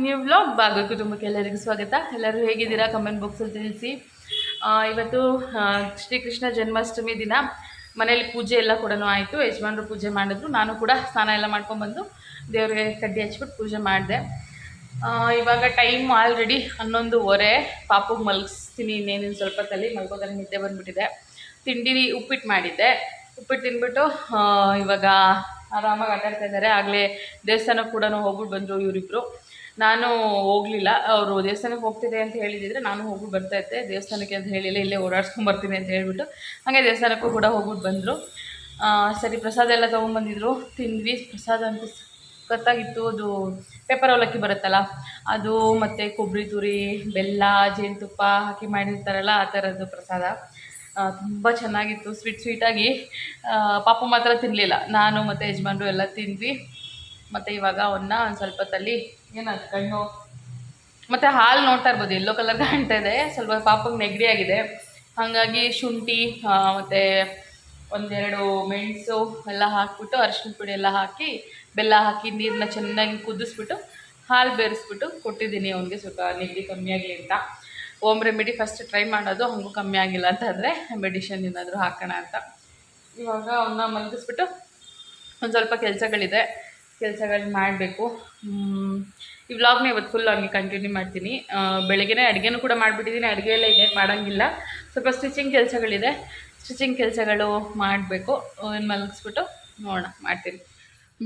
New vlog ಭಾಗ ಕುಟುಂಬಕ್ಕೆ ಎಲ್ಲರಿಗೂ ಸ್ವಾಗತ. ಎಲ್ಲರೂ ಹೇಗಿದ್ದೀರಾ? ಕಮೆಂಟ್ ಬಾಕ್ಸಲ್ಲಿ ತಿಳಿಸಿ. ಇವತ್ತು ಶ್ರೀಕೃಷ್ಣ ಜನ್ಮಾಷ್ಟಮಿ ದಿನ. ಮನೇಲಿ ಪೂಜೆ ಎಲ್ಲ ಕೂಡ ಆಯಿತು. ಯಜಮಾನರು ಪೂಜೆ ಮಾಡಿದ್ರು. ನಾನು ಕೂಡ ಸ್ನಾನ ಎಲ್ಲ ಮಾಡ್ಕೊಂಡ್ಬಂದು ದೇವರಿಗೆ ಕಡ್ಡಿ ಹಚ್ಬಿಟ್ಟು ಪೂಜೆ ಮಾಡಿದೆ. ಇವಾಗ ಟೈಮ್ ಆಲ್ರೆಡಿ ಹನ್ನೊಂದುವರೆ. ಪಾಪುಗೆ ಮಲಗಿಸ್ತೀನಿ ಇನ್ನೇನಿನ್ನು ಸ್ವಲ್ಪ ತಲೆ ಮಲ್ಕೋತಾರೆ ನಿದ್ದೆ ಬಂದುಬಿಟ್ಟಿದೆ. ತಿಂಡಿ ಉಪ್ಪಿಟ್ಟು ಮಾಡಿದ್ದೆ. ಉಪ್ಪಿಟ್ಟು ತಿಂದ್ಬಿಟ್ಟು ಇವಾಗ ಆರಾಮಾಗಿ ಆಟಾಡ್ತಾ ಇದ್ದಾರೆ. ಆಗಲೇ ದೇವಸ್ಥಾನಕ್ಕೆ ಕೂಡ ಹೋಗ್ಬಿಟ್ಟು ಬಂದರು ಇವರಿಬ್ಬರು ನಾನು ಹೋಗಲಿಲ್ಲ. ಅವರು ದೇವಸ್ಥಾನಕ್ಕೆ ಹೋಗ್ತಿದೆ ಅಂತ ಹೇಳಿದಿದ್ರೆ ನಾನು ಹೋಗ್ಬಿಟ್ಟು ಬರ್ತಾ ಇದ್ದೆ. ದೇವಸ್ಥಾನಕ್ಕೆ ಅಂತ ಹೇಳಿಲ್ಲ, ಇಲ್ಲೇ ಓಡಾಡ್ಸ್ಕೊಂಬರ್ತೀನಿ ಅಂತ ಹೇಳಿಬಿಟ್ಟು ಹಾಗೆ ದೇವಸ್ಥಾನಕ್ಕೂ ಕೂಡ ಹೋಗ್ಬಿಟ್ಟು ಬಂದರು. ಸರಿ, ಪ್ರಸಾದ ಎಲ್ಲ ತೊಗೊಂಬಂದಿದ್ರು ತಿಂದ್ವಿ. ಪ್ರಸಾದ ಅಂತ ಸಖತ್ತಾಗಿತ್ತು. ಅದು ಪೇಪರ್ ಅವಲಕ್ಕಿ ಬರುತ್ತಲ್ಲ, ಅದು ಮತ್ತು ಕೊಬ್ಬರಿ ತುರಿ, ಬೆಲ್ಲ, ಜೇನುತುಪ್ಪ ಹಾಕಿ ಮಾಡಿರ್ತಾರಲ್ಲ, ಆ ಥರದ್ದು ಪ್ರಸಾದ. ತುಂಬ ಚೆನ್ನಾಗಿತ್ತು. ಸ್ವೀಟ್ ಸ್ವೀಟಾಗಿ ಪಾಪು ಮಾತ್ರ ತಿನ್ನಲಿಲ್ಲ ನಾನು ಮತ್ತು ಯಜಮಾನ್ರು ಎಲ್ಲ ತಿಂದ್ವಿ. ಮತ್ತು ಇವಾಗ ಅವನ್ನ ಒಂದು ಸ್ವಲ್ಪ ತಲ್ಲಿ ಏನದು ಕಣ್ಣು ಮತ್ತು ಹಾಲು ನೋಡ್ತಾ ಇರ್ಬೋದು. ಎಲ್ಲೋ ಕಲರ್ ಕಾಣ್ತಾ ಇದೆ. ಸ್ವಲ್ಪ ಪಾಪಗೆ ನೆಗಡಿ ಆಗಿದೆ. ಹಾಗಾಗಿ ಶುಂಠಿ ಮತ್ತು ಒಂದೆರಡು ಮೆಣಸು ಎಲ್ಲ ಹಾಕ್ಬಿಟ್ಟು ಅರಿಶಿನ ಪುಡಿ ಎಲ್ಲ ಹಾಕಿ ಬೆಲ್ಲ ಹಾಕಿ ನೀರನ್ನ ಚೆನ್ನಾಗಿ ಕುದಿಸ್ಬಿಟ್ಟು ಹಾಲು ಬೇರಿಸ್ಬಿಟ್ಟು ಕೊಟ್ಟಿದ್ದೀನಿ ಅವನಿಗೆ. ಸ್ವಲ್ಪ ನೆಗಡಿ ಕಮ್ಮಿ ಆಗಲಿ ಅಂತ. ಓಮ್ ರೆಮಿಡಿ ಫಸ್ಟ್ ಟ್ರೈ ಮಾಡೋದು. ಹಂಗೂ ಕಮ್ಮಿ ಆಗಿಲ್ಲ ಅಂತಂದರೆ ಮೆಡಿಷನ್ ಏನಾದರೂ ಹಾಕೋಣ ಅಂತ. ಇವಾಗ ಅವನ್ನ ಮಲಗಿಸ್ಬಿಟ್ಟು ಒಂದು ಸ್ವಲ್ಪ ಕೆಲಸಗಳಿದೆ. ಕೆಲಸಗಳು ಮಾಡಬೇಕು. ಈ ವ್ಲಾಗ್ನ ಇವತ್ತು ಫುಲ್ ಹಂಗೆ ಕಂಟಿನ್ಯೂ ಮಾಡ್ತೀನಿ. ಬೆಳಗ್ಗೆ ಅಡುಗೆನೂ ಕೂಡ ಮಾಡಿಬಿಟ್ಟಿದ್ದೀನಿ ಅಡುಗೆ ಎಲ್ಲ ಇನ್ನೇನು ಮಾಡೋಂಗಿಲ್ಲ. ಸ್ವಲ್ಪ ಸ್ಟಿಚಿಂಗ್ ಕೆಲಸಗಳಿದೆ. ಸ್ಟಿಚಿಂಗ್ ಕೆಲಸಗಳು ಮಾಡಬೇಕು. ಮಲಗಿಸ್ಬಿಟ್ಟು ನೋಡೋಣ, ಮಾಡ್ತೀನಿ.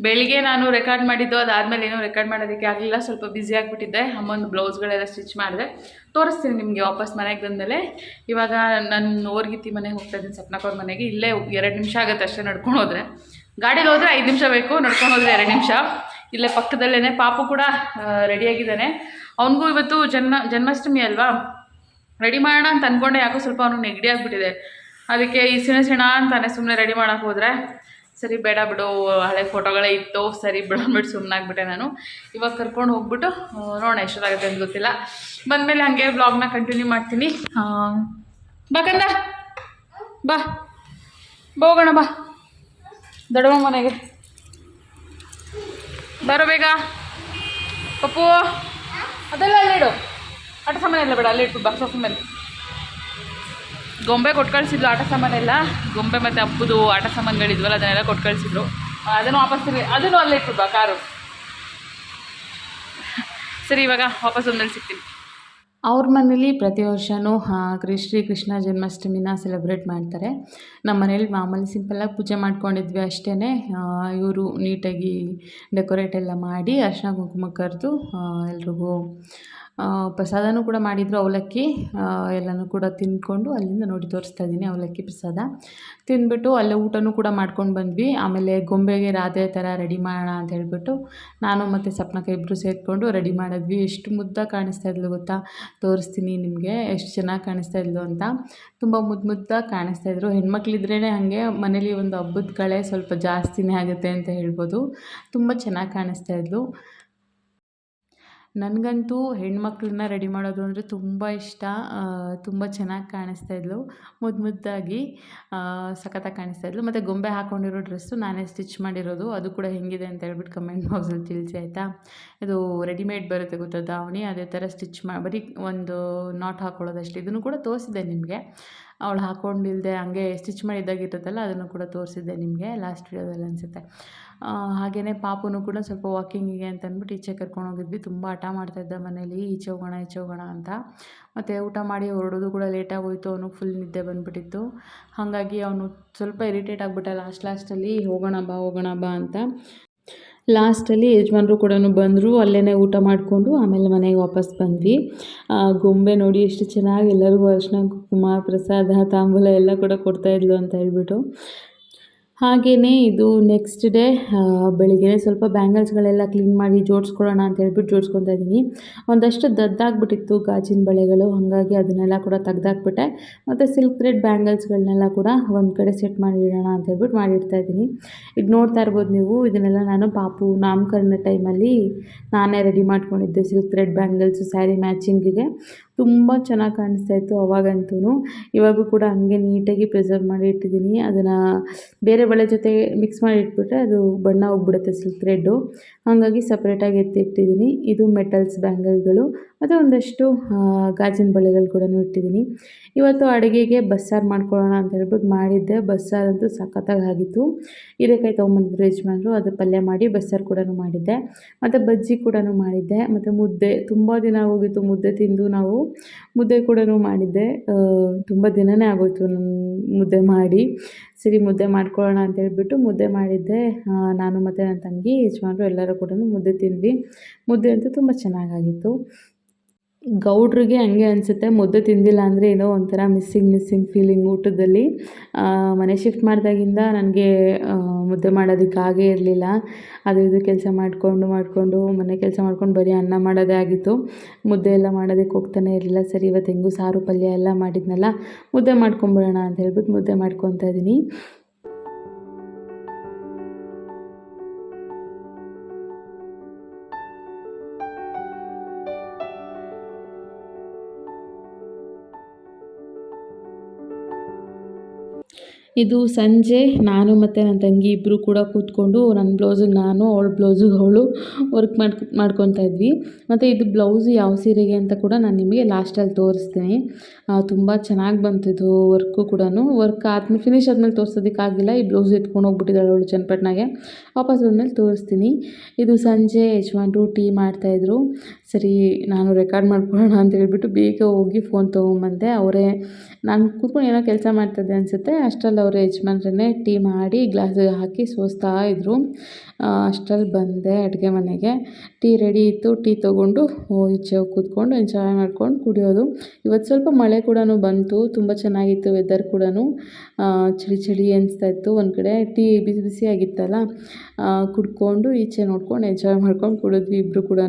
ಬೆಳಿಗ್ಗೆ ನಾನು ರೆಕಾರ್ಡ್ ಮಾಡಿದ್ದು, ಅದಾದಮೇಲೆ ಏನೂ ರೆಕಾರ್ಡ್ ಮಾಡೋದಕ್ಕೆ ಆಗಲಿಲ್ಲ. ಸ್ವಲ್ಪ ಬ್ಯುಸಿ ಆಗಿಬಿಟ್ಟಿದ್ದೆ. ಅಮ್ಮೊಂದು ಬ್ಲೌಸ್ಗಳೆಲ್ಲ ಸ್ಟಿಚ್ ಮಾಡಿದೆ. ತೋರಿಸ್ತೀನಿ ನಿಮಗೆ ವಾಪಸ್ ಮನೆಗೆ ಬಂದಮೇಲೆ. ಇವಾಗ ನನ್ನ ಓರ್ಗಿತ್ತಿ ಮನೆಗೆ ಹೋಗ್ತಾ ಇದ್ದೀನಿ ಸಪ್ನಕ್ಕವ್ರ ಮನೆಗೆ. ಇಲ್ಲೇ ಎರಡು ನಿಮಿಷ ಆಗುತ್ತೆ ಅಷ್ಟೇ ನಡ್ಕೊಂಡು ಹೋದರೆ. ಗಾಡೀಲಿ ಹೋದ್ರೆ ಐದು ನಿಮಿಷ ಬೇಕು, ನಡ್ಕೊಂಡು ಹೋದ್ರೆ ಎರಡು ನಿಮಿಷ. ಇಲ್ಲೇ ಪಕ್ಕದಲ್ಲೇ ಪಾಪು ಕೂಡ ರೆಡಿಯಾಗಿದ್ದಾನೆ ಅವನಿಗೂ ಇವತ್ತು ಜನ್ಮ, ಜನ್ಮಾಷ್ಟಮಿ ಅಲ್ವಾ? ರೆಡಿ ಮಾಡೋಣ ಅಂತ ಅಂದ್ಕೊಂಡೆ ಯಾಕೋ ಸ್ವಲ್ಪ ಅವ್ನಿಗೆ ನೆಗಡಿ ಆಗಿಬಿಟ್ಟಿದೆ. ಅದಕ್ಕೆ ಈ ಸಿಣ ಸಿಣ ಅಂತಾನೆ ಸುಮ್ಮನೆ ರೆಡಿ ಮಾಡೋಕೆ ಹೋದರೆ. ಸರಿ, ಬೇಡ ಬಿಡು, ಹಳೆ ಫೋಟೋಗಳೇ ಇತ್ತು, ಸರಿ ಬಿಡು ಅಂದ್ಬಿಟ್ಟು ಸುಮ್ಮನಾಗ್ಬಿಟ್ಟೆ ನಾನು. ಇವಾಗ ಕರ್ಕೊಂಡು ಹೋಗ್ಬಿಟ್ಟು ನೋಡೋಣ ಎಷ್ಟೊತ್ತಾಗುತ್ತೆ ಅಂತ ಗೊತ್ತಿಲ್ಲ. ಬಂದಮೇಲೆ ಹಂಗೆ ಬ್ಲಾಗ್ನ ಕಂಟಿನ್ಯೂ ಮಾಡ್ತೀನಿ. ಬಾ ಕಂದ. ಬಾ ಹೋಗೋಣ, ಬಾ. ದೊಡ್ಡಮ್ಮ ಮನೆಗೆ. ಬರೋ ಬೇಗ. ಪಪ್ಪು, ಅದೆಲ್ಲ ಅಲ್ಲಿಡು ಆಟ ಸಾಮಾನು ಎಲ್ಲ ಬೇಡ, ಅಲ್ಲಿ ಇಟ್ಟು ಬಾ ಸೋಫಾ ಮೇಲೆ. ಗೊಂಬೆ ಕೊಟ್ಟು ಕಳಿಸಿದ್ರು ಆಟ ಸಾಮಾನೆಲ್ಲ ಗೊಂಬೆ ಮತ್ತು ಅಪ್ಪುದು ಆಟ ಸಾಮಾನುಗಳಿದ್ವಲ್ಲ, ಅದನ್ನೆಲ್ಲ ಕೊಟ್ಟು ಕಳಿಸಿದ್ರು ಅದನ್ನು ವಾಪಸ್ ತಿರ್ಗಿ, ಅದನ್ನು ಅಲ್ಲೇ ಇಟ್ಟು ಬಾ, ಕಾರು. ಸರಿ, ಇವಾಗ ವಾಪಸ್ ಒಂದಲ್ಲಿ ಸಿಗ್ತೀನಿ. ಅವ್ರ ಮನೇಲಿ ಪ್ರತಿ ವರ್ಷವೂ ಶ್ರೀ ಕೃಷ್ಣ ಜನ್ಮಾಷ್ಟಮಿನ ಸೆಲೆಬ್ರೇಟ್ ಮಾಡ್ತಾರೆ. ನಮ್ಮ ಮನೇಲಿ ಮಾಮೂಲಿ ಸಿಂಪಲ್ಲಾಗಿ ಪೂಜೆ ಮಾಡ್ಕೊಂಡಿದ್ವಿ ಅಷ್ಟೇ ಇವರು ನೀಟಾಗಿ ಡೆಕೋರೇಟ್ ಎಲ್ಲ ಮಾಡಿ ಅರ್ಶನ ಕುಂಕುಮ ಕರೆದು ಎಲ್ರಿಗೂ ಪ್ರಸಾದನೂ ಕೂಡ ಮಾಡಿದರು, ಅವಲಕ್ಕಿ ಎಲ್ಲನೂ ಕೂಡ ತಿಂದ್ಕೊಂಡು ಅಲ್ಲಿಂದ ನೋಡಿ ತೋರಿಸ್ತಾ ಇದ್ದೀನಿ, ಅವಲಕ್ಕಿ ಪ್ರಸಾದ. ತಿಂದ್ಬಿಟ್ಟು ಅಲ್ಲೇ ಊಟನೂ ಕೂಡ ಮಾಡ್ಕೊಂಡು ಬಂದ್ವಿ. ಆಮೇಲೆ ಗೊಂಬೆಗೆ ರಾಧೆ ಥರ ರೆಡಿ ಮಾಡೋಣ ಅಂತ ಹೇಳಿಬಿಟ್ಟು ನಾನು ಮತ್ತು ಕೈ ಇಬ್ಬರು ಸೇರಿಕೊಂಡು ರೆಡಿ ಮಾಡಿದ್ವಿ. ಎಷ್ಟು ಮುದ್ದಾಗಿ ಕಾಣಿಸ್ತಾ ಇದ್ಲು ಗೊತ್ತಾ? ತೋರಿಸ್ತೀನಿ ನಿಮಗೆ, ಎಷ್ಟು ಚೆನ್ನಾಗಿ ಕಾಣಿಸ್ತಾ ಇದ್ಲು ಅಂತ. ತುಂಬ ಮುದ್ದು ಮುದ್ದಾಗಿ ಕಾಣಿಸ್ತಾ ಇದ್ರು. ಹೆಣ್ಮಕ್ಳಿದ್ರೇ ಹಾಗೆ ಮನೇಲಿ ಒಂದು ಹಬ್ಬದ ಕಳೆ ಸ್ವಲ್ಪ ಜಾಸ್ತಿನೇ ಆಗುತ್ತೆ ಅಂತ ಹೇಳ್ಬೋದು. ತುಂಬ ಚೆನ್ನಾಗಿ ಕಾಣಿಸ್ತಾ ಇದ್ಲು. ನನಗಂತೂ ಹೆಣ್ಮಕ್ಳನ್ನ ರೆಡಿ ಮಾಡೋದು ಅಂದರೆ ತುಂಬ ಇಷ್ಟ. ತುಂಬ ಚೆನ್ನಾಗಿ ಕಾಣಿಸ್ತಾ ಇದ್ಲು. ಮುದ್ದು ಮುದ್ದಾಗಿ ಸಖತ್ತಾಗಿ ಕಾಣಿಸ್ತಾ ಇದ್ಲು. ಮತ್ತು ಗೊಂಬೆ ಹಾಕ್ಕೊಂಡಿರೋ ಡ್ರೆಸ್ಸು ನಾನೇ ಸ್ಟಿಚ್ ಮಾಡಿರೋದು. ಅದು ಕೂಡ ಹೆಂಗಿದೆ ಅಂತ ಹೇಳ್ಬಿಟ್ಟು ಕಮೆಂಟ್ ಬಾಕ್ಸಲ್ಲಿ ತಿಳಿಸಿ, ಆಯಿತಾ? ಇದು ರೆಡಿಮೇಡ್ ಬರುತ್ತೆ ಗೊತ್ತಾ, ದಾವಣಿ? ಅದೇ ಥರ ಸ್ಟಿಚ್ ಮಾ ಬರೀ ಒಂದು ನಾಟ್ ಹಾಕ್ಕೊಳ್ಳೋದಷ್ಟೇ ಇದನ್ನು ಕೂಡ ತೋರಿಸಿದೆ ನಿಮಗೆ. ಅವಳು ಹಾಕ್ಕೊಂಡಿಲ್ದೆ ಹಂಗೆ ಸ್ಟಿಚ್ ಮಾಡಿದ್ದಾಗಿರುತ್ತಲ್ಲ ಅದನ್ನು ಕೂಡ ತೋರಿಸಿದ್ದೆ ನಿಮಗೆ ಲಾಸ್ಟ್ ವಿಡಿಯೋದಲ್ಲಿ ಅನಿಸುತ್ತೆ. ಹಾಗೆಯೇ ಪಾಪುನು ಕೂಡ ಸ್ವಲ್ಪ ವಾಕಿಂಗಿಗೆ ಅಂತ ಅಂದ್ಬಿಟ್ಟು ಈಚೆ ಕರ್ಕೊಂಡು ಹೋಗಿದ್ವಿ. ತುಂಬ ಹಠ ಮಾಡ್ತಾಯಿದ್ದ ಮನೇಲಿ, ಈಚೆ ಹೋಗೋಣ ಈಚೆ ಹೋಗೋಣ ಅಂತ. ಮತ್ತು ಊಟ ಮಾಡಿ ಹೊರಡೋದು ಕೂಡ ಲೇಟಾಗಿ ಹೋಯ್ತು ಅವನು ಫುಲ್ ನಿದ್ದೆ ಬಂದುಬಿಟ್ಟಿತ್ತು. ಹಾಗಾಗಿ ಅವನು ಸ್ವಲ್ಪ ಇರಿಟೇಟ್ ಆಗಿಬಿಟ್ಟ ಲಾಸ್ಟ್ ಲಾಸ್ಟಲ್ಲಿ ಹೋಗೋಣ ಬಾ ಹೋಗೋಣ ಬಾ ಅಂತ. ಲಾಸ್ಟಲ್ಲಿ ಯಜಮಾನ್ರು ಕೂಡ ಬಂದರು ಅಲ್ಲೇ ಊಟ ಮಾಡಿಕೊಂಡು ಆಮೇಲೆ ಮನೆಗೆ ವಾಪಸ್ ಬಂದ್ವಿ. ಗೊಂಬೆ ನೋಡಿ ಎಷ್ಟು ಚೆನ್ನಾಗಿ ಎಲ್ಲರಿಗೂ ಅರಿಶಿನ ಕುಂಕುಮ, ಪ್ರಸಾದ, ತಾಂಬೂಲ ಎಲ್ಲ ಕೂಡ ಕೊಡ್ತಾಯಿದ್ಲು ಅಂತ ಹೇಳ್ಬಿಟ್ಟು. ಹಾಗೆಯೇ ಇದು ನೆಕ್ಸ್ಟ್ ಡೇ ಬೆಳಿಗ್ಗೆ ಸ್ವಲ್ಪ ಬ್ಯಾಂಗಲ್ಸ್ಗಳೆಲ್ಲ ಕ್ಲೀನ್ ಮಾಡಿ ಜೋಡಿಸ್ಕೊಳ್ಳೋಣ ಅಂತ ಹೇಳ್ಬಿಟ್ಟು ಜೋಡಿಸ್ಕೊತಾ ಇದ್ದೀನಿ. ಒಂದಷ್ಟು ದದ್ದಾಗ್ಬಿಟ್ಟಿತ್ತು ಗಾಜಿನ ಬಳೆಗಳು, ಹಾಗಾಗಿ ಅದನ್ನೆಲ್ಲ ಕೂಡ ತೆಗ್ದಾಕ್ಬಿಟ್ಟೆ. ಮತ್ತು ಸಿಲ್ಕ್ ಥ್ರೆಡ್ ಬ್ಯಾಂಗಲ್ಸ್ಗಳನ್ನೆಲ್ಲ ಕೂಡ ಒಂದು ಕಡೆ ಸೆಟ್ ಮಾಡಿಡೋಣ ಅಂತ ಹೇಳ್ಬಿಟ್ಟು ಮಾಡಿಡ್ತಾ ಇದ್ದೀನಿ. ಈಗ ನೋಡ್ತಾ ಇರ್ಬೋದು ನೀವು, ಇದನ್ನೆಲ್ಲ ನಾನು ಪಾಪು ನಾಮಕರಣ ಟೈಮಲ್ಲಿ ನಾನೇ ರೆಡಿ ಮಾಡ್ಕೊಂಡಿದ್ದೆ ಸಿಲ್ಕ್ ಥ್ರೆಡ್ ಬ್ಯಾಂಗಲ್ಸು ಸ್ಯಾರಿ ಮ್ಯಾಚಿಂಗಿಗೆ ತುಂಬ ಚೆನ್ನಾಗಿ ಕಾಣಿಸ್ತಾ ಇತ್ತು ಅವಾಗಂತೂ ಇವಾಗೂ ಕೂಡ ಹಂಗೆ ನೀಟಾಗಿ ಪ್ರಿಸರ್ವ್ ಮಾಡಿ ಇಟ್ಟಿದ್ದೀನಿ. ಅದನ್ನು ಬೇರೆ ಬಳೆ ಜೊತೆ ಮಿಕ್ಸ್ ಮಾಡಿ ಇಟ್ಬಿಟ್ರೆ ಅದು ಬಣ್ಣ ಹೋಗ್ಬಿಡುತ್ತೆ ಸಿಲ್ಕ್ ಥ್ರೆಡ್ಡು ಹಾಗಾಗಿ ಸಪ್ರೇಟಾಗಿ ಎತ್ತಿಟ್ಟಿದ್ದೀನಿ ಇದು ಮೆಟಲ್ಸ್ ಬ್ಯಾಂಗಲ್ಗಳು ಮತ್ತು ಒಂದಷ್ಟು ಗಾಜಿನ ಬಳೆಗಳು ಕೂಡ ಇಟ್ಟಿದ್ದೀನಿ. ಇವತ್ತು ಅಡುಗೆಗೆ ಬಸ್ಸಾರು ಮಾಡ್ಕೊಳ್ಳೋಣ ಅಂತ ಹೇಳ್ಬಿಟ್ಟು ಮಾಡಿದ್ದೆ. ಬಸ್ಸಾರಂತೂ ಸಖತ್ತಾಗಿ ಆಗಿತ್ತು. ಹೀರೆಕಾಯಿ ತೊಗೊಂಬಂದಿದ್ರು ಯಜಮಾನ್ರು, ಅದು ಪಲ್ಯ ಮಾಡಿ ಬಸ್ಸಾರು ಕೂಡ ಮಾಡಿದ್ದೆ. ಮತ್ತು ಬಜ್ಜಿ ಕೂಡ ಮಾಡಿದ್ದೆ. ಮತ್ತು ಮುದ್ದೆ, ತುಂಬ ದಿನ ಹೋಗಿತ್ತು ಮುದ್ದೆ ತಿಂದು ನಾವು. ಮುದ್ದೆ ಕೂಡ ಮಾಡಿದ್ದೆ. ತುಂಬ ದಿನವೇ ಆಗೋಯಿತು ಮುದ್ದೆ ಮಾಡಿ. ಸರಿ, ಮುದ್ದೆ ಮಾಡ್ಕೊಳ್ಳೋಣ ಅಂತ ಹೇಳ್ಬಿಟ್ಟು ಮುದ್ದೆ ಮಾಡಿದ್ದೆ. ನಾನು ಮತ್ತು ನನ್ನ ತಂಗಿ, ಯಜಮಾನರು ಎಲ್ಲರೂ ಕೂಡ ಮುದ್ದೆ ತಿಂದ್ವಿ. ಮುದ್ದೆ ಅಂತೂ ತುಂಬ ಚೆನ್ನಾಗಾಗಿತ್ತು ಗೌಡ್ರಿಗೆ ಹಂಗೆ ಅನಿಸುತ್ತೆ, ಮುದ್ದೆ ತಿಂದಿಲ್ಲ ಅಂದರೆ ಏನೋ ಒಂಥರ ಮಿಸ್ಸಿಂಗ್ ಮಿಸ್ಸಿಂಗ್ ಫೀಲಿಂಗ್ ಊಟದಲ್ಲಿ. ಮನೆ ಶಿಫ್ಟ್ ಮಾಡಿದಾಗಿಂದ ನನಗೆ ಮುದ್ದೆ ಮಾಡೋದಕ್ಕೆ ಆಗೇ ಇರಲಿಲ್ಲ. ಅದು ಇದು ಕೆಲಸ ಮಾಡಿಕೊಂಡು ಮಾಡಿಕೊಂಡು, ಮನೆ ಕೆಲಸ ಮಾಡ್ಕೊಂಡು ಬರೀ ಅನ್ನ ಮಾಡೋದೇ ಆಗಿತ್ತು. ಮುದ್ದೆ ಎಲ್ಲ ಮಾಡೋದಕ್ಕೆ ಹೋಗ್ತಾನೆ ಇರಲಿಲ್ಲ. ಸರಿ, ಇವತ್ತು ಹೆಂಗೂ ಸಾರು ಪಲ್ಯ ಎಲ್ಲ ಮಾಡಿದ್ನಲ್ಲ, ಮುದ್ದೆ ಮಾಡ್ಕೊಂಬಿಡೋಣ ಅಂತ ಹೇಳ್ಬಿಟ್ಟು ಮುದ್ದೆ ಮಾಡ್ಕೊತಾ ಇದ್ದೀನಿ. ಇದು ಸಂಜೆ, ನಾನು ಮತ್ತು ನನ್ನ ತಂಗಿ ಇಬ್ಬರು ಕೂಡ ಕೂತ್ಕೊಂಡು ನನ್ನ ಬ್ಲೌಸಿಗೆ ನಾನು, ಅವಳ ಬ್ಲೌಸಿಗೆ ಅವಳು ವರ್ಕ್ ಮಾಡ್ಕೊ ಮಾಡ್ಕೊತಾ ಇದ್ವಿ. ಮತ್ತು ಇದು ಬ್ಲೌಸ್ ಯಾವ ಸೀರೆಗೆ ಅಂತ ಕೂಡ ನಾನು ನಿಮಗೆ ಲಾಸ್ಟಲ್ಲಿ ತೋರಿಸ್ತೀನಿ. ತುಂಬ ಚೆನ್ನಾಗಿ ಬಂತು ಇದು ವರ್ಕು ಕೂಡ ವರ್ಕ್ ಆದ್ಮೇಲೆ ಫಿನಿಶ್ ಆದಮೇಲೆ ತೋರಿಸೋದಕ್ಕಾಗಿಲ್ಲ ಈ ಬ್ಲೌಸ್ ಎತ್ಕೊಂಡು ಹೋಗ್ಬಿಟ್ಟಿದ್ದಾಳೆ ಅವಳು ಚನ್ನಪಟ್ಟಣಗೆ ವಾಪಸ್ ಬಂದಮೇಲೆ ತೋರಿಸ್ತೀನಿ. ಇದು ಸಂಜೆ ಯಜಮಾನ್ರು ಟೀ ಮಾಡ್ತಾಯಿದ್ರು ಸರಿ, ನಾನು ರೆಕಾರ್ಡ್ ಮಾಡ್ಕೊಳ್ಳೋಣ ಅಂತ ಹೇಳ್ಬಿಟ್ಟು ಬೇಗ ಹೋಗಿ ಫೋನ್ ತೊಗೊಂಬಂದೆ. ಅವರೇ ನಾನು ಕೂತ್ಕೊಂಡು ಏನೋ ಕೆಲಸ ಮಾಡ್ತಿದ್ದೆ ಅನಿಸುತ್ತೆ. ಅಷ್ಟರಲ್ಲಿ ಅವರ ಯಜಮಾನ್ರನ್ನೇ ಟೀ ಮಾಡಿ ಗ್ಲಾಸಿಗೆ ಹಾಕಿ ಸೋಸ್ತಾ ಇದ್ದರು ಅಷ್ಟರಲ್ಲಿ ಬಂದೆ ಅಡುಗೆ ಮನೆಗೆ. ಟೀ ರೆಡಿ ಇತ್ತು. ಟೀ ತೊಗೊಂಡು ಈಚೆ ಕೂತ್ಕೊಂಡು ಎಂಜಾಯ್ ಮಾಡ್ಕೊಂಡು ಕುಡಿಯೋದು. ಇವತ್ತು ಸ್ವಲ್ಪ ಮಳೆ ಕೂಡ ಬಂತು. ತುಂಬ ಚೆನ್ನಾಗಿತ್ತು ವೆದರ್ ಕೂಡ ಚಳಿ ಚಳಿ ಅನಿಸ್ತಾ ಇತ್ತು. ಒಂದು ಕಡೆ ಟೀ ಬಿಸಿ ಬಿಸಿ ಆಗಿತ್ತಲ್ಲ ಕುಡ್ಕೊಂಡು ಈಚೆ ನೋಡ್ಕೊಂಡು ಎಂಜಾಯ್ ಮಾಡ್ಕೊಂಡು ಕುಡಿದ್ವಿ ಇಬ್ಬರು ಕೂಡ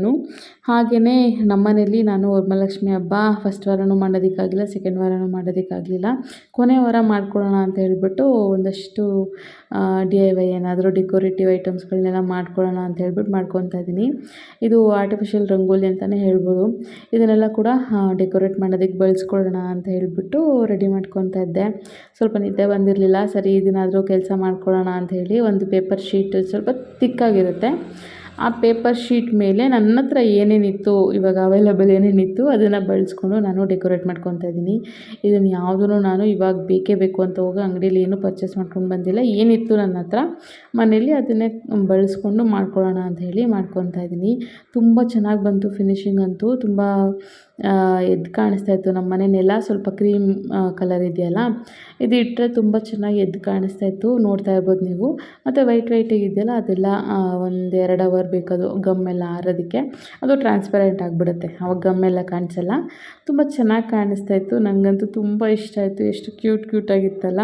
ಹಾಗೆಯೇ ನಮ್ಮನೇಲಿ ನಾನು ವರಮಹಾಲಕ್ಷ್ಮಿ ಹಬ್ಬ ಫಸ್ಟ್ ವಾರನೂ ಮಾಡೋದಕ್ಕಾಗಿಲ್ಲ ಸೆಕೆಂಡ್ ವಾರನೂ ಮಾಡೋದಕ್ಕಾಗಲಿಲ್ಲ ಕೊನೆ ವಾರ ಮಾಡ್ಕೊಳ್ಳೋಣ ಅಂತ ಹೇಳಿಬಿಟ್ಟು ಒಂದಷ್ಟು ಡಿ ಐ ವೈ ಏನಾದರೂ ಡೆಕೋರೇಟಿವ್ ಐಟಮ್ಸ್ಗಳನ್ನೆಲ್ಲ ಮಾಡ್ಕೊಳ್ಳೋಣ ಅಂತ ಹೇಳ್ಬಿಟ್ಟು ಮಾಡ್ಕೊತಾ ಇದ್ದೀನಿ. ಇದು ಆರ್ಟಿಫಿಷಿಯಲ್ ರಂಗೋಲಿ ಅಂತಲೇ ಹೇಳ್ಬೋದು. ಇದನ್ನೆಲ್ಲ ಕೂಡ ಡೆಕೋರೇಟ್ ಮಾಡೋದಕ್ಕೆ ಬಳಸ್ಕೊಳ್ಳೋಣ ಅಂತ ಹೇಳಿಬಿಟ್ಟು ರೆಡಿ ಮಾಡ್ಕೊತಾ ಇದ್ದೆ. ಸ್ವಲ್ಪ ನಿದ್ದೆ ಬಂದಿರಲಿಲ್ಲ. ಸರಿ, ಇದನ್ನಾದರೂ ಕೆಲಸ ಮಾಡ್ಕೊಳ್ಳೋಣ ಅಂತ ಹೇಳಿ ಒಂದು ಪೇಪರ್ ಶೀಟ್ ಸ್ವಲ್ಪ ತಿಕ್ಕಾಗಿರುತ್ತೆ ಆ ಪೇಪರ್ ಶೀಟ್ ಮೇಲೆ ನನ್ನ ಹತ್ರ ಏನೇನಿತ್ತು, ಇವಾಗ ಅವೈಲಬಲ್ ಏನೇನಿತ್ತು, ಅದನ್ನು ಬಳಸ್ಕೊಂಡು ನಾನು ಡೆಕೋರೇಟ್ ಮಾಡ್ಕೊತಾ ಇದ್ದೀನಿ. ಇದನ್ನು ಯಾವುದೂ ನಾನು ಇವಾಗ ಬೇಕೇ ಬೇಕು ಅಂತ ಹೋಗಿ ಅಂಗಡೀಲಿ ಏನೂ ಪರ್ಚೇಸ್ ಮಾಡ್ಕೊಂಡು ಬಂದಿಲ್ಲ. ಏನಿತ್ತು ನನ್ನ ಹತ್ರ? ಮನೇಲಿ ಅದನ್ನೇ ಬಳಸ್ಕೊಂಡು ಮಾಡ್ಕೊಳ್ಳೋಣ ಅಂತ ಹೇಳಿ ಮಾಡ್ಕೊತಾ ಇದ್ದೀನಿ. ತುಂಬ ಚೆನ್ನಾಗಿ ಬಂತು ಫಿನಿಶಿಂಗ್ ಅಂತೂ. ತುಂಬ ಎದ್ದು ಕಾಣಿಸ್ತಾ ಇತ್ತು. ನಮ್ಮ ಮನೆ ಸ್ವಲ್ಪ ಕ್ರೀಮ್ ಕಲರ್ ಇದೆಯಲ್ಲ, ಇದು ಇಟ್ಟರೆ ತುಂಬ ಚೆನ್ನಾಗಿ ಎದ್ದು ಕಾಣಿಸ್ತಾ ಇತ್ತು. ನೋಡ್ತಾ ಇರ್ಬೋದು ನೀವು. ಮತ್ತು ವೈಟ್ ವೈಟಿಗೆ ಇದೆಯಲ್ಲ, ಅದೆಲ್ಲ ಒಂದು ಎರಡು ಅವರ್ ಬೇಕದು ಗಮ್ಮೆಲ್ಲ ಆರೋದಕ್ಕೆ ಅದು ಟ್ರಾನ್ಸ್ಪರೆಂಟ್ ಆಗಿಬಿಡುತ್ತೆ. ಅವಾಗ ಗಮ್ಮೆಲ್ಲ ಕಾಣಿಸಲ್ಲ. ತುಂಬ ಚೆನ್ನಾಗಿ ಕಾಣಿಸ್ತಾ ಇತ್ತು. ನನಗಂತೂ ತುಂಬ ಇಷ್ಟ ಆಯಿತು. ಎಷ್ಟು ಕ್ಯೂಟ್ ಕ್ಯೂಟಾಗಿತ್ತಲ್ಲ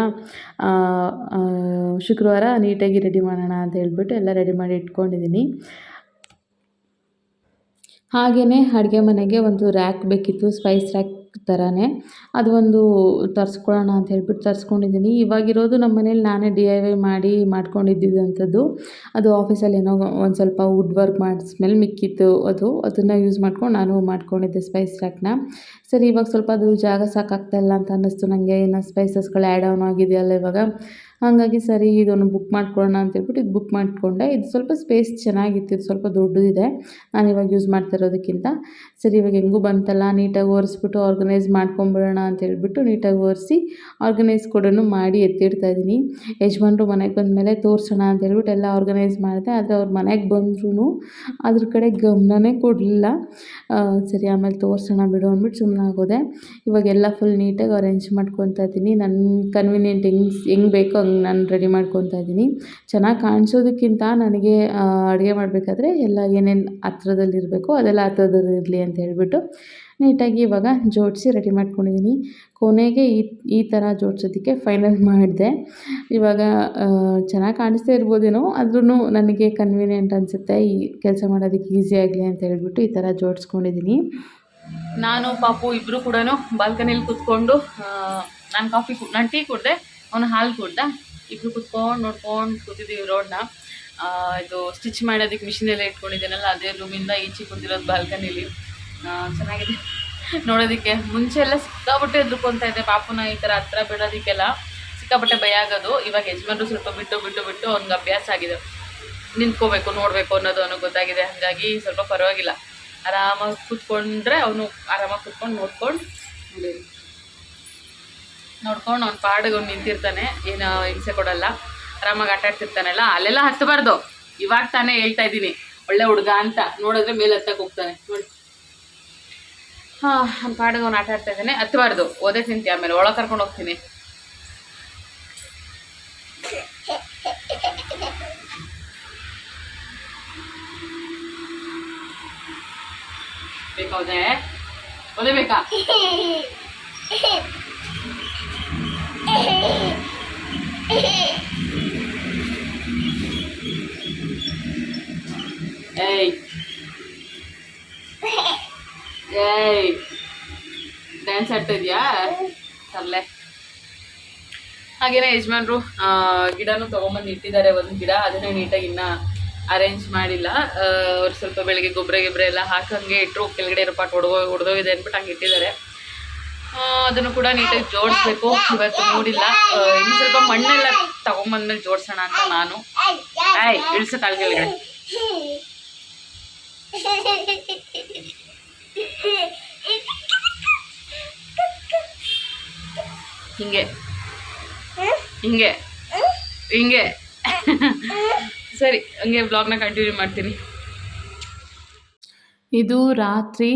ಶುಕ್ರವಾರ ನೀಟಾಗಿ ರೆಡಿ ಮಾಡೋಣ ಅಂತ ಹೇಳ್ಬಿಟ್ಟು ಎಲ್ಲ ರೆಡಿ ಮಾಡಿ ಇಟ್ಕೊಂಡಿದ್ದೀನಿ ಹಾಗೆಯೇ ಅಡುಗೆ ಮನೆಗೆ ಒಂದು ರ್ಯಾಕ್ ಬೇಕಿತ್ತು ಸ್ಪೈಸ್ ರ್ಯಾಕ್ ಥರನೇ ಅದು ಒಂದು ತರಿಸ್ಕೊಳ್ಳೋಣ ಅಂತ ಹೇಳ್ಬಿಟ್ಟು ತರಿಸ್ಕೊಂಡಿದ್ದೀನಿ. ಇವಾಗಿರೋದು ನಮ್ಮ ಮನೇಲಿ ನಾನೇ ಡಿ ಐ ವೈ ಮಾಡಿ ಮಾಡ್ಕೊಂಡಿದ್ದಿದ್ದಂಥದ್ದು. ಅದು ಆಫೀಸಲ್ಲಿ ಏನೋ ಒಂದು ಸ್ವಲ್ಪ ವುಡ್ ವರ್ಕ್ ಮಾಡಿಸ್ಮೇಲೆ ಮಿಕ್ಕಿತ್ತು ಅದು. ಅದನ್ನು ಯೂಸ್ ಮಾಡ್ಕೊಂಡು ನಾನು ಮಾಡ್ಕೊಂಡಿದ್ದೆ ಸ್ಪೈಸ್ ರ್ಯಾಕ್ನ ಸರಿ, ಇವಾಗ ಸ್ವಲ್ಪ ಅದು ಜಾಗ ಸಾಕಾಗ್ತಾಯಿಲ್ಲ ಅಂತ ಅನ್ನಿಸ್ತು. ನನಗೆ ಇನ್ನು ಸ್ಪೈಸಸ್ಗಳು ಆ್ಯಡ್ ಆನ್ ಆಗಿದೆಯಲ್ಲ ಇವಾಗ. ಹಾಗಾಗಿ ಸರಿ ಇದನ್ನು ಬುಕ್ ಮಾಡ್ಕೊಳ್ಳೋಣ ಅಂತ ಹೇಳ್ಬಿಟ್ಟು ಇದು ಬುಕ್ ಮಾಡಿಕೊಂಡೆ. ಇದು ಸ್ವಲ್ಪ ಸ್ಪೇಸ್ ಚೆನ್ನಾಗಿತ್ತು, ಇದು ಸ್ವಲ್ಪ ದೊಡ್ಡದಿದೆ. ನಾನು ಇವಾಗ ಯೂಸ್ ಮಾಡ್ತಾ ಇರೋದಕ್ಕಿಂತ. ಸರಿ, ಇವಾಗ ಹೆಂಗೂ ಬಂತಲ್ಲ, ನೀಟಾಗಿ ಒರೆಸ್ಬಿಟ್ಟು ಆರ್ಗನೈಸ್ ಮಾಡ್ಕೊಂಬಿಡೋಣ ಅಂತ ಹೇಳ್ಬಿಟ್ಟು ನೀಟಾಗಿ ಒರೆಸಿ ಆರ್ಗನೈಸ್ ಕೂಡ ಮಾಡಿ ಎತ್ತಿಡ್ತಾ ಇದ್ದೀನಿ. ಯಜಮಾನ್ರು ಮನೆಗೆ ಬಂದಮೇಲೆ ತೋರಿಸೋಣ ಅಂತ ಹೇಳ್ಬಿಟ್ಟು ಎಲ್ಲ ಆರ್ಗನೈಸ್ ಮಾಡಿದೆ. ಆದರೆ ಅವ್ರ ಮನೆಗೆ ಬಂದ್ರೂ ಅದ್ರ ಕಡೆ ಗಮನನೇ ಕೊಡಲಿಲ್ಲ. ಸರಿ, ಆಮೇಲೆ ತೋರಿಸೋಣ ಬಿಡು ಅಂದ್ಬಿಟ್ಟು ಸುಮ್ಮನೆ ಆಗೋದೆ. ಇವಾಗ ಎಲ್ಲ ಫುಲ್ ನೀಟಾಗಿ ಅರೇಂಜ್ ಮಾಡ್ಕೊತಾ ಇದ್ದೀನಿ. ನನ್ನ ಕನ್ವಿನಿಯೆಂಟ್ ಹೆಂಗೆ ಹೆಂಗೆ ಬೇಕೋ ನಾನು ರೆಡಿ ಮಾಡ್ಕೊತಾ ಇದ್ದೀನಿ. ಚೆನ್ನಾಗಿ ಕಾಣಿಸೋದಕ್ಕಿಂತ ನನಗೆ ಅಡುಗೆ ಮಾಡಬೇಕಾದ್ರೆ ಎಲ್ಲ ಏನೇನು ಹತ್ರದಲ್ಲಿರಬೇಕೋ ಅದೆಲ್ಲ ಹತ್ರದಲ್ಲಿ ಇರಲಿ ಅಂತ ಹೇಳಿಬಿಟ್ಟು ನೀಟಾಗಿ ಇವಾಗ ಜೋಡಿಸಿ ರೆಡಿ ಮಾಡ್ಕೊಂಡಿದ್ದೀನಿ. ಕೊನೆಗೆ ಈ ಈ ಥರ ಜೋಡಿಸೋದಕ್ಕೆ ಫೈನಲ್ ಮಾಡಿದೆ. ಇವಾಗ ಚೆನ್ನಾಗಿ ಕಾಣಿಸ್ತಾ ಇರ್ಬೋದೇನೋ ಆದ್ರೂ ನನಗೆ ಕನ್ವೀನಿಯೆಂಟ್ ಅನಿಸುತ್ತೆ ಈ ಕೆಲಸ ಮಾಡೋದಕ್ಕೆ ಈಸಿ ಆಗಲಿ ಅಂತ ಹೇಳಿಬಿಟ್ಟು ಈ ಥರ ಜೋಡಿಸ್ಕೊಂಡಿದ್ದೀನಿ. ನಾನು, ಪಾಪು ಇಬ್ಬರು ಕೂಡ ಬಾಲ್ಕನಿಯಲ್ಲಿ ಕೂತ್ಕೊಂಡು ನಾನು ಕಾಫಿ ನಾನು ಟೀ ಕುಡ್ದೆ. ಅವನು ಹಾಲು ಕುಡ್ದ ಇಬ್ರು ಕುತ್ಕೊಂಡು ನೋಡ್ಕೊಂಡು ಕೂತಿದ್ದೀವಿ ರೋಡ್ನ ಇದು ಸ್ಟಿಚ್ ಮಾಡೋದಕ್ಕೆ ಮಿಷಿನ್ ಎಲ್ಲ ಇಟ್ಕೊಂಡಿದ್ದೀನಲ್ಲ, ಅದೇ ರೂಮಿಂದ ಈಚೆ ಕೂತಿರೋದು ಬಾಲ್ಕನಿಲಿ ಚೆನ್ನಾಗಿದೆ. ನೋಡೋದಕ್ಕೆ. ಮುಂಚೆ ಎಲ್ಲ ಸಿಕ್ಕಾಪಟ್ಟೆ ಎದ್ರುಕೊಂತ ಇದೆ ಪಾಪುನ ಈ ಥರ ಹತ್ರ ಬಿಡೋದಕ್ಕೆಲ್ಲ ಸಿಕ್ಕಾಪಟ್ಟೆ ಭಯ ಆಗೋದು. ಇವಾಗ ಯಜಮಾನ್ರು ಸ್ವಲ್ಪ ಬಿಟ್ಟು ಬಿಟ್ಟು ಬಿಟ್ಟು ಅವ್ನಿಗೆ ಅಭ್ಯಾಸ ಆಗಿದೆ. ನಿಂತ್ಕೋಬೇಕು, ನೋಡಬೇಕು ಅನ್ನೋದು ಅವನಿಗೆ ಗೊತ್ತಾಗಿದೆ. ಹಾಗಾಗಿ ಸ್ವಲ್ಪ ಪರವಾಗಿಲ್ಲ. ಆರಾಮಾಗಿ ಕೂತ್ಕೊಂಡ್ರೆ ಅವನು ಆರಾಮಾಗಿ ಕೂತ್ಕೊಂಡು ನೋಡ್ಕೊಂಡು ನೋಡ್ಕೊಂಡು ಅವ್ನ ಪಾಡಿಗೆ ಅವ್ನು ನಿಂತಿರ್ತಾನೆ. ಏನು ಹಿಂಸೆ ಕೊಡಲ್ಲ. ಆರಾಮಾಗಿ ಆಟಾಡ್ತಿರ್ತಾನಲ್ಲ ಅಲ್ಲೆಲ್ಲ ಹತ್ತಬಾರ್ದು ಇವಾಗ ತಾನೇ ಹೇಳ್ತಾ ಇದ್ದೀನಿ. ಒಳ್ಳೆ ಹುಡುಗ ಅಂತ. ನೋಡಿದ್ರೆ ಮೇಲೆ ಹತ್ತಕ್ಕೆ ಹೋಗ್ತಾನೆ. ನೋಡಿ. ಹಾಂ, ಅವ್ನ ಪಾಡಿಗೆ ಅವ್ನು ಆಟ ಆಡ್ತಾ ಇದ್ದಾನೆ. ಹತ್ತಬಾರ್ದು ಓದೇ ತಿಂತಿ ಆಮೇಲೆ. ಒಳಗೆ ಕರ್ಕೊಂಡು ಹೋಗ್ತೀನಿ. ಬೇಕಾ, ಓದೇ? ಓದೇ ಬೇಕಾ? ಏಯ್ ಏಯ್ ಡ್ಯಾನ್ಸ್ ಆಡ್ತಾ ಇದೆಯಾ ಅಲ್ಲೇ ಹಾಗೇನೆ ಯಜಮಾನ್ರು ಗಿಡನೂ ತೊಗೊಂಬಂದು ಇಟ್ಟಿದ್ದಾರೆ ಒಂದು ಗಿಡ, ಅದನ್ನೇ ನೀಟಾಗಿ ಇನ್ನ ಅರೇಂಜ್ ಮಾಡಿಲ್ಲ. ಅವ್ರು ಸ್ವಲ್ಪ ಬೆಳಗ್ಗೆ ಗೊಬ್ಬರ ಗಿಬ್ಬರ ಎಲ್ಲ ಹಾಕಂಗೆ ಇಟ್ಟರು ಕೆಳಗಡೆ ಇರೋ ಪಾಟ್ ಹೊಡೆದೋಗಿದೆ ಅಂದ್ಬಿಟ್ಟು ಹಂಗೆ ಇಟ್ಟಿದ್ದಾರೆ. ಅದನ್ನು ಕೂಡ ನೀಟಾಗಿ ಜೋಡಿಸ್ಬೇಕು. ಇವತ್ತು ನೋಡಿಲ್ಲ. ಆ, ಇನ್ನು ಸ್ವಲ್ಪ ಮಣ್ಣೆಲ್ಲ ತಗೊಂಬಂದ್ಮೇಲೆ ಜೋಡಿಸೋಣ ಅಂತ ನಾನು. ಆಯ್ ಇಳಿಸೋ ಕಾಲ್ ಕೆಳಗಡೆ ಹಿಂಗೆ. ಹಿಂಗೆ. ಹಿಂಗೆ. ಸರಿ ಹಂಗೆ ಬ್ಲಾಗ್ನ ಕಂಟಿನ್ಯೂ ಮಾಡ್ತೀನಿ. ಇದು ರಾತ್ರಿ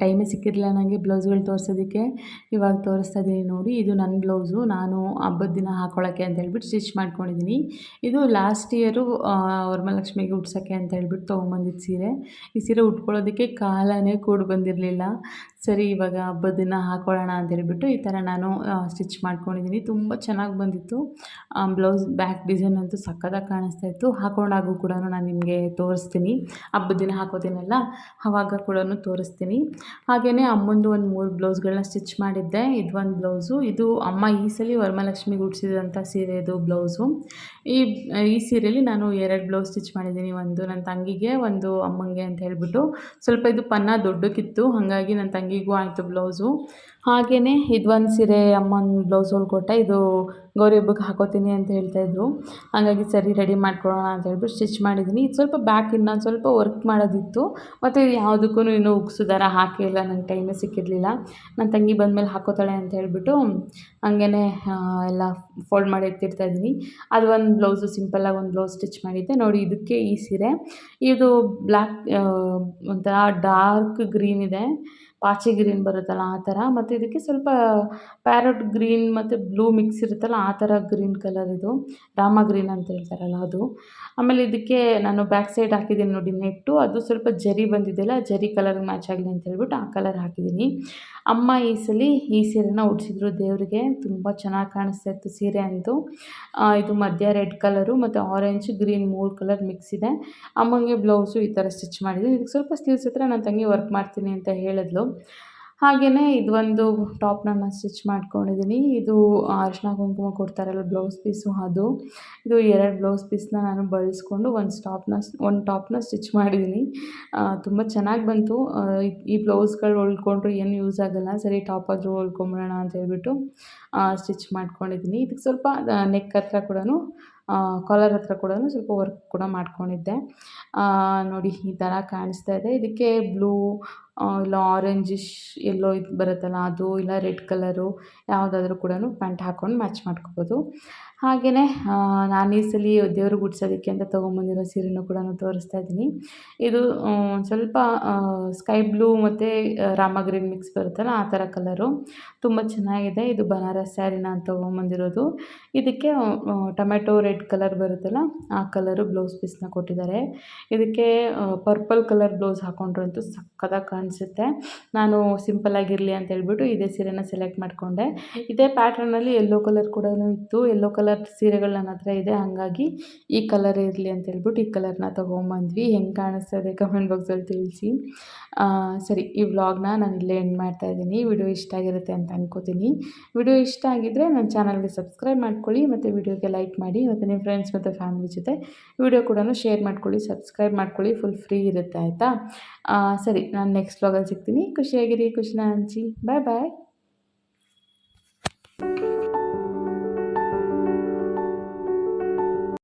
ಟೈಮೇ ಸಿಕ್ಕಿರಲಿಲ್ಲ ನನಗೆ ಬ್ಲೌಸ್ಗಳು ತೋರಿಸೋದಕ್ಕೆ. ಇವಾಗ ತೋರಿಸ್ತಾ ಇದ್ದೀನಿ ನೋಡಿ, ಇದು ನನ್ನ ಬ್ಲೌಸು. ನಾನು ಹಬ್ಬದ ದಿನ ಹಾಕೊಳ್ಳೋಕ್ಕೆ ಅಂತ ಹೇಳ್ಬಿಟ್ಟು ಸ್ಟಿಚ್ ಮಾಡ್ಕೊಂಡಿದ್ದೀನಿ. ಇದು ಲಾಸ್ಟ್ ಇಯರು ವರಮಹಾಲಕ್ಷ್ಮಿಗೆ ಉಡ್ಸೋಕ್ಕೆ ಅಂತ ಹೇಳ್ಬಿಟ್ಟು ತೊಗೊಂಬಂದಿದ್ದು ಸೀರೆ. ಈ ಸೀರೆ ಉಟ್ಕೊಳ್ಳೋದಕ್ಕೆ ಕಾಲನೇ ಕೂಡಿ ಬಂದಿರಲಿಲ್ಲ. ಸರಿ, ಇವಾಗ ಹಬ್ಬದ ದಿನ ಹಾಕೊಳ್ಳೋಣ ಅಂತ ಹೇಳ್ಬಿಟ್ಟು ಈ ಥರ ನಾನು ಸ್ಟಿಚ್ ಮಾಡ್ಕೊಂಡಿದ್ದೀನಿ. ತುಂಬ ಚೆನ್ನಾಗಿ ಬಂದಿತ್ತು. ಬ್ಲೌಸ್ ಬ್ಯಾಕ್ ಡಿಸೈನ್ ಅಂತೂ ಸಕ್ಕತ್ತಾಗಿ ಕಾಣಿಸ್ತಾ ಇತ್ತು. ಹಾಕೊಂಡಾಗೂ ಕೂಡ ನಾನು ನಿಮಗೆ ತೋರಿಸ್ತೀನಿ. ಹಬ್ಬದ ದಿನ ಹಾಕೋತೀನಲ್ಲ ಆವಾಗ ಕೂಡ ತೋರಿಸ್ತೀನಿ. ಹಾಗೆಯೇ ಅಮ್ಮಂದು ಒಂದು ಮೂರು ಬ್ಲೌಸ್ಗಳನ್ನ ಸ್ಟಿಚ್ ಮಾಡಿದ್ದೆ. ಇದು ಒಂದು ಬ್ಲೌಸು. ಇದು ಅಮ್ಮ ಈ ಸಲ ವರಮಹಾಲಕ್ಷ್ಮಿಗೆ ಉಡ್ಸಿದಂಥ ಸೀರೆದು ಬ್ಲೌಸು. ಈ ಈ ಸೀರೆಯಲ್ಲಿ ನಾನು ಎರಡು ಬ್ಲೌಸ್ ಸ್ಟಿಚ್ ಮಾಡಿದ್ದೀನಿ. ಒಂದು ನನ್ನ ತಂಗಿಗೆ, ಒಂದು ಅಮ್ಮಂಗೆ ಅಂತ ಹೇಳ್ಬಿಟ್ಟು. ಸ್ವಲ್ಪ ಇದು ಪನ್ನ ದೊಡ್ಡಕ್ಕಿತ್ತು. ಹಾಗಾಗಿ ನನ್ನ ತಂಗಿಗೂ ಆಯಿತು ಬ್ಲೌಸು. ಹಾಗೆಯೇ ಇದೊಂದು ಸೀರೆ ಅಮ್ಮನ ಬ್ಲೌಸ್ ಹೊಲ್ಕೊಟ್ಟೆ ಇದು ಗೌರಿ ಹಬ್ಬಕ್ಕೆ ಹಾಕೋತೀನಿ ಅಂತ ಹೇಳ್ತಾಯಿದ್ರು ಹಾಗಾಗಿ ಸರಿ ರೆಡಿ ಮಾಡ್ಕೊಳ್ಳೋಣ ಅಂತ ಹೇಳ್ಬಿಟ್ಟು ಸ್ಟಿಚ್ ಮಾಡಿದ್ದೀನಿ ಇದು ಸ್ವಲ್ಪ ಬ್ಯಾಕ್ ಇನ್ನೊಂದು ಸ್ವಲ್ಪ ವರ್ಕ್ ಮಾಡೋದಿತ್ತು. ಮತ್ತು ಯಾವುದಕ್ಕೂ ಇನ್ನೂ ಉಕ್ಸು ದಾರ ಹಾಕಿಲ್ಲ ನನಗೆ ಟೈಮೇ ಸಿಕ್ಕಿರಲಿಲ್ಲ. ನನ್ನ ತಂಗಿ ಬಂದಮೇಲೆ ಹಾಕೋತಾಳೆ ಅಂತ ಹೇಳಿಬಿಟ್ಟು ಹಂಗೇ ಎಲ್ಲ ಫೋಲ್ಡ್ ಮಾಡಿ ಇಟ್ಟಿರ್ತಾ ಇದ್ದೀನಿ. ಅದು ಒಂದು ಬ್ಲೌಸು ಸಿಂಪಲ್ಲಾಗಿ ಒಂದು ಬ್ಲೌಸ್ ಸ್ಟಿಚ್ ಮಾಡಿದ್ದೆ. ನೋಡಿ ಇದಕ್ಕೆ ಈ ಸೀರೆ. ಇದು ಬ್ಲ್ಯಾಕ್ ಒಂಥರ ಡಾರ್ಕ್ ಗ್ರೀನ್ ಇದೆ. ಪಾಚಿ ಗ್ರೀನ್ ಬರುತ್ತಲ್ಲ ಆ ಥರ. ಮತ್ತು ಇದಕ್ಕೆ ಸ್ವಲ್ಪ ಪ್ಯಾರಟ್ ಗ್ರೀನ್ ಮತ್ತು ಬ್ಲೂ ಮಿಕ್ಸ್ ಇರುತ್ತಲ್ಲ ಆ ಥರ ಗ್ರೀನ್ ಕಲರ್ ಇದು. ರಾಮ ಗ್ರೀನ್ ಅಂತ ಹೇಳ್ತಾರಲ್ಲ ಅದು. ಆಮೇಲೆ ಇದಕ್ಕೆ ನಾನು ಬ್ಯಾಕ್ ಸೈಡ್ ಹಾಕಿದ್ದೀನಿ ನೋಡಿ ನೆಟ್ಟು. ಅದು ಸ್ವಲ್ಪ ಜರಿ ಬಂದಿದೆಯಲ್ಲ ಜರಿ ಕಲರ್ ಮ್ಯಾಚ್ ಆಗಲಿ ಅಂತ ಹೇಳ್ಬಿಟ್ಟು ಆ ಕಲರ್ ಹಾಕಿದ್ದೀನಿ. ಅಮ್ಮ ಈ ಸಲ ಈ ಸೀರೆನ ಉಡಿಸಿದ್ರು ದೇವರಿಗೆ. ತುಂಬ ಚೆನ್ನಾಗಿ ಕಾಣಿಸ್ತಾ ಇತ್ತು ಸೀರೆ ಅಂತು. ಇದು ಮಧ್ಯ ರೆಡ್ ಕಲರು ಮತ್ತು ಆರೆಂಜ್, ಗ್ರೀನ್ ಮೂರು ಕಲರ್ ಮಿಕ್ಸ್ ಇದೆ. ಅಮ್ಮಂಗೆ ಬ್ಲೌಸು ಈ ಥರ ಸ್ಟಿಚ್ ಮಾಡಿದ್ದೀನಿ ಇದಕ್ಕೆ ಸ್ವಲ್ಪ ಸ್ಲೀವ್ಸ್ ಹತ್ರ ನಾನು ತಂಗಿ ವರ್ಕ್ ಮಾಡ್ತೀನಿ ಅಂತ ಹೇಳಿದ್ಲು. ಹಾಗೆಯೇ ಇದೊಂದು ಟಾಪ್ ನಾನು ಸ್ಟಿಚ್ ಮಾಡ್ಕೊಂಡಿದ್ದೀನಿ ಇದು ಅರಿಶಿನ ಕುಂಕುಮ ಕೊಡ್ತಾರಲ್ಲ ಬ್ಲೌಸ್ ಪೀಸು ಅದು. ಇದು ಎರಡು ಬ್ಲೌಸ್ ಪೀಸ್ನ ನಾನು ಬಳಸ್ಕೊಂಡು ಒಂದು ಸ್ಟಾಪ್ನ ಒಂದು ಟಾಪ್ನ ಸ್ಟಿಚ್ ಮಾಡಿದ್ದೀನಿ ತುಂಬ ಚೆನ್ನಾಗಿ ಬಂತು. ಈ- ಈ ಬ್ಲೌಸ್ಗಳು ಹೊಲ್ಕೊಂಡ್ರು ಏನು ಯೂಸ್ ಆಗೋಲ್ಲ. ಸರಿ ಟಾಪ್ ಆದರೂ ಹೊಲ್ಕೊಂಬಿಡೋಣ ಅಂತ ಹೇಳ್ಬಿಟ್ಟು ಸ್ಟಿಚ್ ಮಾಡ್ಕೊಂಡಿದ್ದೀನಿ ಇದಕ್ಕೆ ಸ್ವಲ್ಪ ನೆಕ್ ಹತ್ರ ಕೂಡ ಕಾಲರ್ ಹತ್ರ ಕೂಡ ಸ್ವಲ್ಪ ವರ್ಕ್ ಕೂಡ ಮಾಡ್ಕೊಂಡಿದ್ದೆ. ನೋಡಿ ಈ ಥರ ಕಾಣಿಸ್ತಾ ಇದೆ. ಇದಕ್ಕೆ ಬ್ಲೂ ಇಲ್ಲ ಆರೆಂಜಿಶ್ ಎಲ್ಲೋ ಇದು ಬರುತ್ತಲ್ಲ, ಅದು, ಇಲ್ಲ ರೆಡ್ ಕಲರು ಯಾವುದಾದ್ರೂ ಕೂಡ ಪ್ಯಾಂಟ್ ಹಾಕ್ಕೊಂಡು ಮ್ಯಾಚ್ ಮಾಡ್ಕೊಬೋದು. ಹಾಗೆಯೇ ನಾನು ಈ ಸಲ ದೇವ್ರಿಗೆ ಉಡ್ಸೋದಕ್ಕೆ ಅಂತ ತೊಗೊಂಬಂದಿರೋ ಸೀರೆನೂ ಕೂಡ ತೋರಿಸ್ತಾ ಇದ್ದೀನಿ. ಇದು ಸ್ವಲ್ಪ ಸ್ಕೈ ಬ್ಲೂ ಮತ್ತು ರಾಮ ಗ್ರೀನ್ ಮಿಕ್ಸ್ ಬರುತ್ತಲ್ಲ, ಆ ಥರ ಕಲರು. ತುಂಬ ಚೆನ್ನಾಗಿದೆ. ಇದು ಬನಾರಸ್ ಸ್ಯಾರಿ ನಾನು ತೊಗೊಂಬಂದಿರೋದು. ಇದಕ್ಕೆ ಟೊಮೆಟೊ ರೆಡ್ ಕಲರ್ ಬರುತ್ತಲ್ಲ, ಆ ಕಲರು ಬ್ಲೌಸ್ ಪೀಸ್ನ ಕೊಟ್ಟಿದ್ದಾರೆ. ಇದಕ್ಕೆ ಪರ್ಪಲ್ ಕಲರ್ ಬ್ಲೌಸ್ ಹಾಕೊಂಡ್ರಂತೂ ಸಕ್ಕತ್ತಾಗಿ ಕಾಣಿಸುತ್ತೆ. ನಾನು ಸಿಂಪಲ್ ಆಗಿರಲಿ ಅಂತ ಹೇಳ್ಬಿಟ್ಟು ಇದೇ ಸೀರೆನ ಸೆಲೆಕ್ಟ್ ಮಾಡಿಕೊಂಡೆ. ಇದೇ ಪ್ಯಾಟ್ರನಲ್ಲಿ ಯೆಲ್ಲೋ ಕಲರ್ ಕೂಡ ಇತ್ತು. ಯೆಲ್ಲೋ ಕಲರ್ ಕಲರ್ ಸೀರೆಗಳು ನನ್ನ ಹತ್ರ ಇದೆ, ಹಾಗಾಗಿ ಈ ಕಲರ್ ಇರಲಿ ಅಂತ ಹೇಳ್ಬಿಟ್ಟು ಈ ಕಲರ್ನ ತೊಗೊಂಬಂದ್ವಿ. ಹೆಂಗೆ ಕಾಣಿಸ್ತದೆ ಕಮೆಂಟ್ ಬಾಕ್ಸಲ್ಲಿ ತಿಳಿಸಿ. ಸರಿ, ಈ ವ್ಲಾಗ್ನ ನಾನು ಇಲ್ಲೇ ಎಂಡ್ ಮಾಡ್ತಾ ಇದ್ದೀನಿ. ವಿಡಿಯೋ ಇಷ್ಟ ಆಗಿರುತ್ತೆ ಅಂತ ಅನ್ಕೋತೀನಿ. ವಿಡಿಯೋ ಇಷ್ಟ ಆಗಿದ್ದರೆ ನನ್ನ ಚಾನಲ್ಗೆ ಸಬ್ಸ್ಕ್ರೈಬ್ ಮಾಡ್ಕೊಳ್ಳಿ, ಮತ್ತು ವಿಡಿಯೋಗೆ ಲೈಕ್ ಮಾಡಿ, ಮತ್ತು ನಿಮ್ಮ ಫ್ರೆಂಡ್ಸ್ ಮತ್ತು ಫ್ಯಾಮಿಲಿ ಜೊತೆ ವಿಡಿಯೋ ಕೂಡ ಶೇರ್ ಮಾಡ್ಕೊಳ್ಳಿ ಸಬ್ಸ್ಕ್ರೈಬ್ ಮಾಡ್ಕೊಳ್ಳಿ ಫುಲ್ ಫ್ರೀ ಇರುತ್ತೆ, ಆಯಿತಾ? ಸರಿ, ನಾನು ನೆಕ್ಸ್ಟ್ ವ್ಲಾಗಲ್ಲಿ ಸಿಗ್ತೀನಿ. ಖುಷಿಯಾಗಿರಿ ಖುಷಿನ ಹಂಚಿ ಬಾಯ್ ಬಾಯ್